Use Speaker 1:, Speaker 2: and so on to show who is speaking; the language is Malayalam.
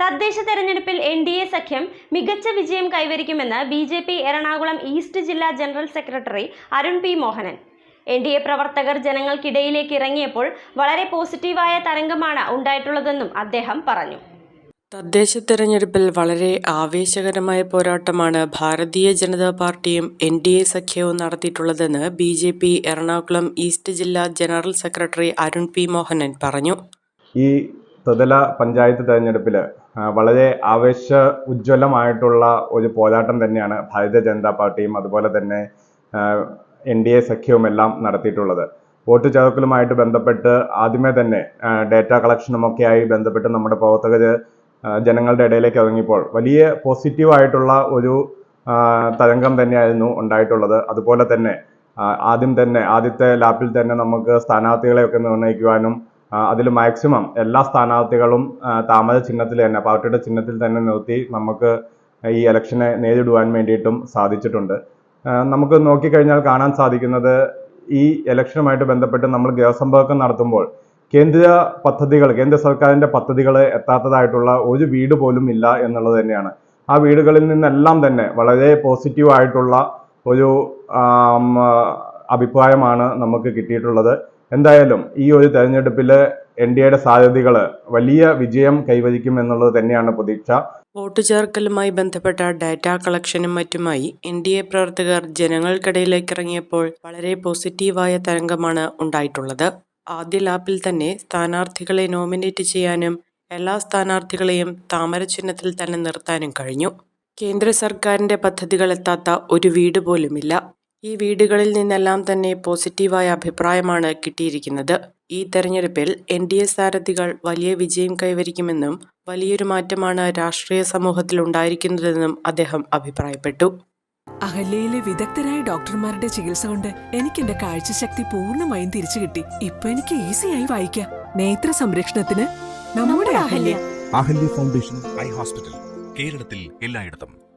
Speaker 1: തദ്ദേശ തെരഞ്ഞെടുപ്പിൽ എൻ ഡി എ സഖ്യം മികച്ച വിജയം കൈവരിക്കുമെന്ന് B J P Ernakulam east ജില്ലാ general secretary Arun P Mohanan. N D A പ്രവർത്തകർ ജനങ്ങൾക്കിടയിലേക്ക് ഇറങ്ങിയപ്പോൾ വളരെ പോസിറ്റീവായ തരംഗമാണ് ഉണ്ടായിട്ടുള്ളതെന്നും അദ്ദേഹം പറഞ്ഞു.
Speaker 2: തദ്ദേശ തെരഞ്ഞെടുപ്പിൽ വളരെ ആവേശകരമായ പോരാട്ടമാണ് ഭാരതീയ ജനതാ പാർട്ടിയും എൻ ഡി എ സഖ്യവും നടത്തിയിട്ടുള്ളതെന്ന് B J P Ernakulam east ജില്ലാ general secretary Arun P Mohanan പറഞ്ഞു.
Speaker 3: ഈ ത്രിതല പഞ്ചായത്ത് തെരഞ്ഞെടുപ്പിൽ വളരെ ആവേശ ഉജ്ജ്വലമായിട്ടുള്ള ഒരു പോരാട്ടം തന്നെയാണ് ഭാരതീയ ജനതാ പാർട്ടിയും അതുപോലെ തന്നെ എൻ ഡി എ സഖ്യവും എല്ലാം നടത്തിയിട്ടുള്ളത്. വോട്ട് ചേർക്കലുമായിട്ട് ബന്ധപ്പെട്ട് ആദ്യമേ തന്നെ ഡേറ്റ കളക്ഷനുമൊക്കെയായി ബന്ധപ്പെട്ട് നമ്മുടെ പ്രവർത്തകർ ജനങ്ങളുടെ ഇടയിലേക്ക് ഇറങ്ങിയപ്പോൾ വലിയ പോസിറ്റീവായിട്ടുള്ള ഒരു തരംഗം തന്നെയായിരുന്നു ഉണ്ടായിട്ടുള്ളത്. അതുപോലെ തന്നെ ആദ്യം തന്നെ ആദ്യത്തെ ലാപ്പിൽ തന്നെ നമുക്ക് സ്ഥാനാർത്ഥികളെയൊക്കെ നിർണയിക്കുവാനും അതിൽ മാക്സിമം എല്ലാ സ്ഥാനാർത്ഥികളും താമര ചിഹ്നത്തിൽ തന്നെ പാർട്ടിയുടെ ചിഹ്നത്തിൽ തന്നെ നിർത്തി നമുക്ക് ഈ ഇലക്ഷനെ നേരിടുവാൻ വേണ്ടിയിട്ടും സാധിച്ചിട്ടുണ്ട്. നമുക്ക് നോക്കിക്കഴിഞ്ഞാൽ കാണാൻ സാധിക്കുന്നത് ഈ ഇലക്ഷനുമായിട്ട് ബന്ധപ്പെട്ട് നമ്മൾ ഗൃഹസമ്പർക്കം നടത്തുമ്പോൾ കേന്ദ്ര പദ്ധതികൾ കേന്ദ്ര സർക്കാരിന്റെ പദ്ധതികൾ എത്താത്തതായിട്ടുള്ള ഒരു വീട് പോലും ഇല്ല എന്നുള്ളത് തന്നെയാണ്. ആ വീടുകളിൽ നിന്നെല്ലാം തന്നെ വളരെ പോസിറ്റീവ് ആയിട്ടുള്ള ഒരു അഭിപ്രായമാണ് നമുക്ക് കിട്ടിയിട്ടുള്ളത്. എന്തായാലും ഈ ഒരു തെരഞ്ഞെടുപ്പിൽ എൻ ഡി എയുടെ സാധ്യതകൾ വലിയ വിജയം കൈവരിക്കും എന്നുള്ളത് തന്നെയാണ് പ്രതീക്ഷ.
Speaker 2: വോട്ട് ചേർക്കലുമായി ബന്ധപ്പെട്ട ഡാറ്റ കളക്ഷനും മറ്റുമായി എൻ ഡി എ പ്രവർത്തകർ ജനങ്ങൾക്കിടയിലേക്ക് ഇറങ്ങിയപ്പോൾ വളരെ പോസിറ്റീവായ തരംഗമാണ് ഉണ്ടായിട്ടുള്ളത്. ആദ്യ ലാപ്പിൽ തന്നെ സ്ഥാനാർത്ഥികളെ നോമിനേറ്റ് ചെയ്യാനും എല്ലാ സ്ഥാനാർത്ഥികളെയും താമര ചിഹ്നത്തിൽ തന്നെ നിർത്താനും കഴിഞ്ഞു. കേന്ദ്ര സർക്കാരിന്റെ പദ്ധതികൾ എത്താത്ത ഒരു വീട് പോലുമില്ല. ഈ വീടുകളിൽ നിന്നെല്ലാം തന്നെ പോസിറ്റീവായ അഭിപ്രായമാണ് കിട്ടിയിരിക്കുന്നത്. ഈ തെരഞ്ഞെടുപ്പിൽ എൻ ഡി എ സ്ഥാനാർത്ഥികൾ വലിയ വിജയം കൈവരിക്കുമെന്നും വലിയൊരു മാറ്റമാണ് രാഷ്ട്രീയ സമൂഹത്തിൽ ഉണ്ടായിരിക്കുന്നതെന്നും അദ്ദേഹം അഭിപ്രായപ്പെട്ടു.
Speaker 4: അഹല്യയിലെ വിദഗ്ധരായ ഡോക്ടർമാരുടെ ചികിത്സ കൊണ്ട് എനിക്ക് എന്റെ കാഴ്ചശക്തി പൂർണമായും തിരിച്ചു കിട്ടി. ഇപ്പൊ എനിക്ക് ഈസിയായി വായിക്കാം. നേത്ര സംരക്ഷണത്തിന് നമ്മുടെ Ahalya.
Speaker 5: Ahalya foundation eye hospital കേരളത്തിൽ എല്ലായിടത്തും.